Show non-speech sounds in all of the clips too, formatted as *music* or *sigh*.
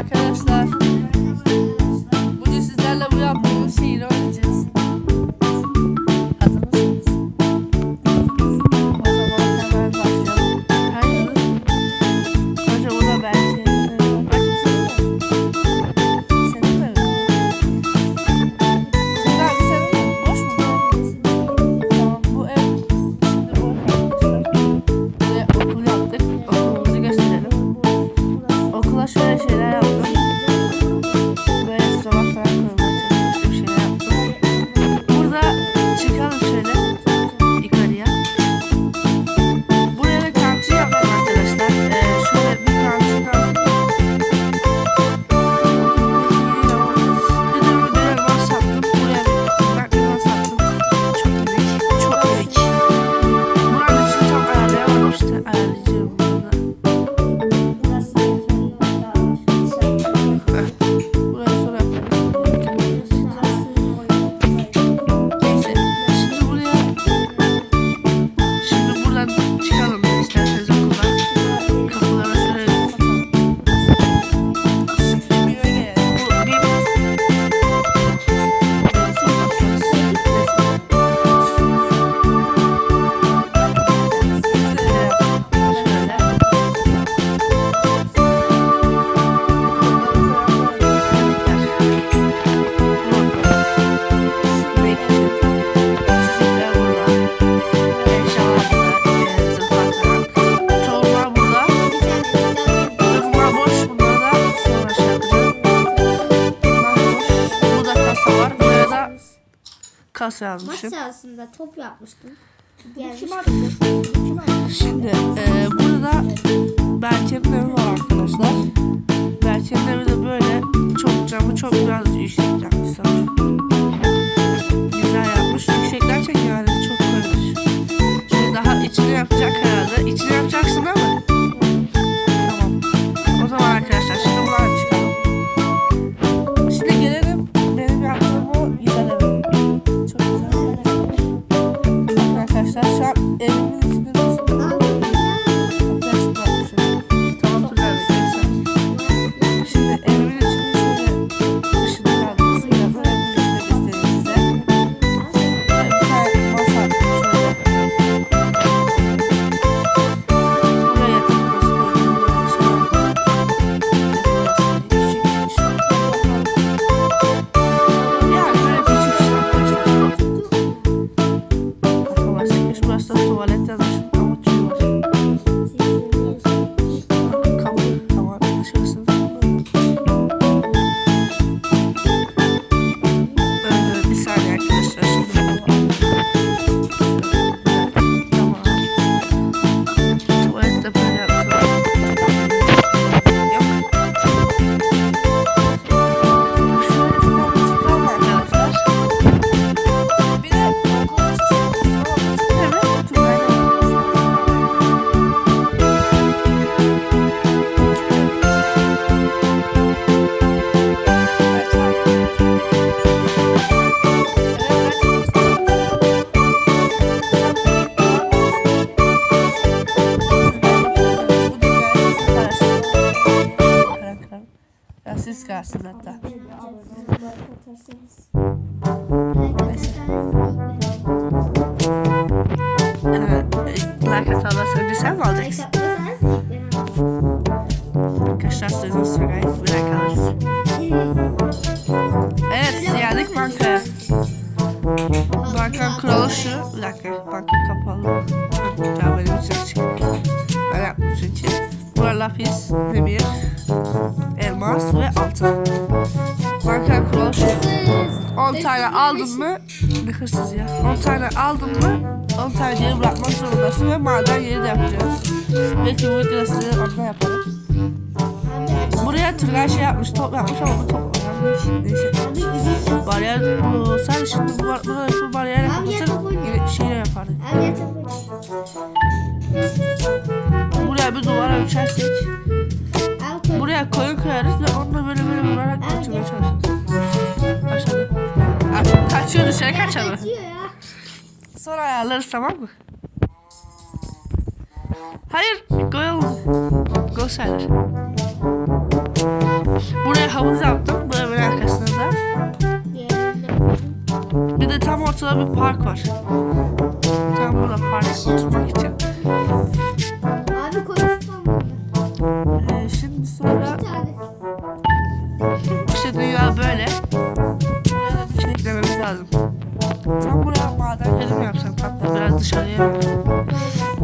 arkadaşlar. nasıl yazmışım? Maç sahasında top yapmıştım. Şimdi e, burada Berçem'in var arkadaşlar. Berçem'in de böyle çok camı çok biraz çıkarsınız hatta. Evet. Like atarsanız ödül sen mi alacaksın? aldın mı ne hırsız ya 10 tane aldın mı 10 tane geri bırakmak zorundasın ve maden yeri de yapacağız. Belki bu videoda size ondan yaparım. Buraya Turgay şey yapmış top yapmış ama bu top Neyse. Bariyer bu sen şimdi bu, bu, bu bariyer yapmışsın şeyle yapardın. Buraya bir duvara uçarsak. Kaçıyor dışarı kaçalım. Sonra ayarlarız tamam mı? Hayır gol gol sayılır. Buraya havuz yaptım. Buraya böyle arkasında. Bir de tam ortada bir park maden mi yapsam hatta biraz dışarıya?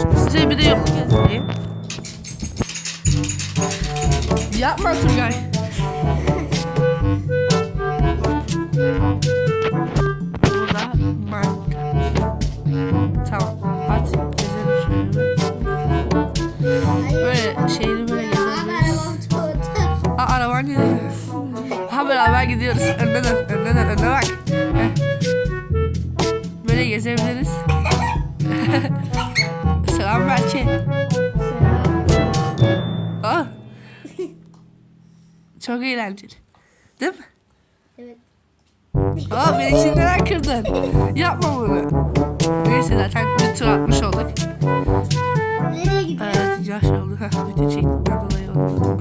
Şimdi size bir de yolu gezdireyim. Yapma Turgay. Burada Minecraft. Tamam. Hadi gezelim şöyle. Böyle şeyini böyle tutuldu. Aa araban geliyor. Ha beraber gidiyoruz. Önde dön, önde dön, önde bak. Gezebiliriz. *laughs* Selam Berke. Aa. *laughs* Çok eğlenceli. Değil mi? Evet. Aa beni şimdi neden kırdın? Yapma bunu. Neyse zaten bir tur atmış olduk. Nereye gidiyor? Evet yaş oldu. Bütün çektikten dolayı oldu.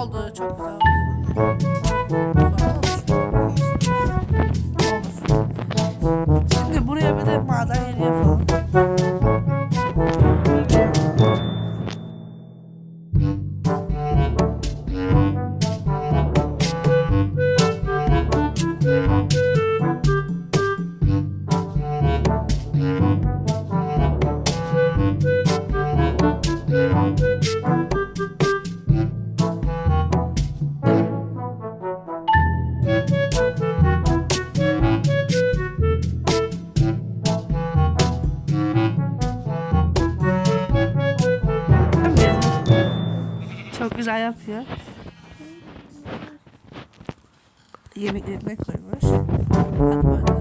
Oldu çok güzel oldu. Güzel yapıyor. Yemeklerine koymuş. Hadi böyle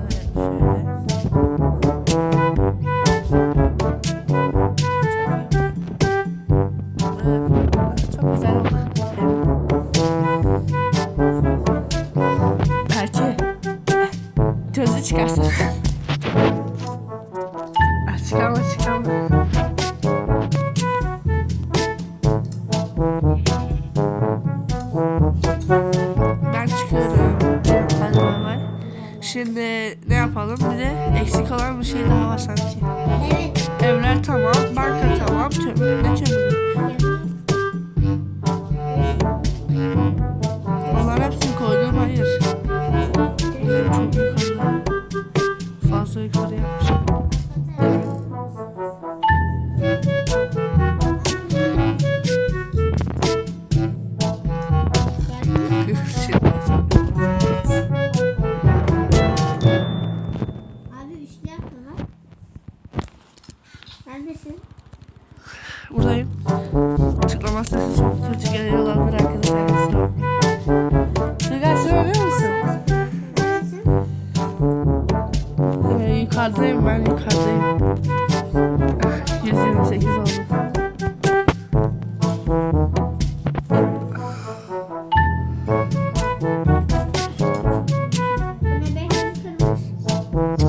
ne yapalım? Bir de eksik olan bir şey daha var sanki. Evet. Evler tamam, banka tamam, kömür, ne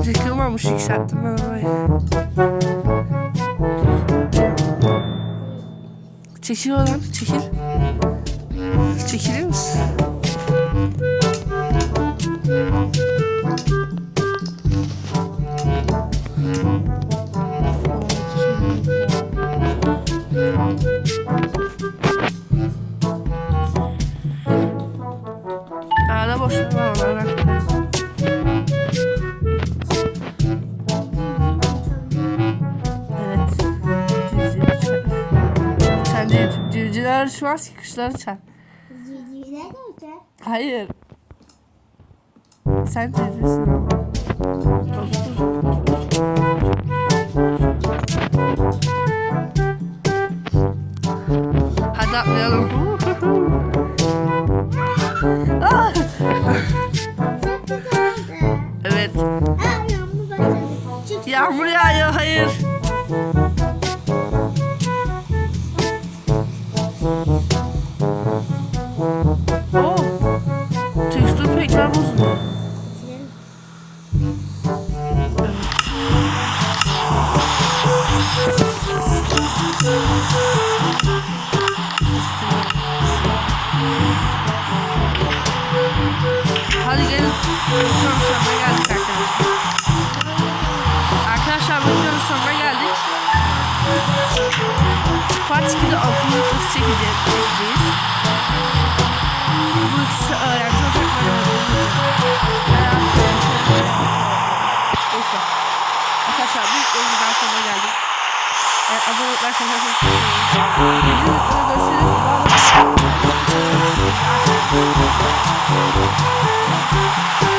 Kırmamış yükselttim ben orayı. Çekil oradan çekil. Çekilir misin? Uçmaz ki kuşlar uçar. Civcivler de uçar. Hayır. Sen civcivsin ama. Hadi atlayalım. Evet. Yağmur yağıyor. Hayır. Videonun sonuna geldik arkadaşlar. Arkadaşlar videonun sonuna geldik. Part 2'de akıllı kız çekeceğiz. çekeceğiz. Bu ikisi öğrenci ocakları. Neyse. Arkadaşlar bir videodan sonra geldik. E, abone olmayı videoda görüşürüz. Bye.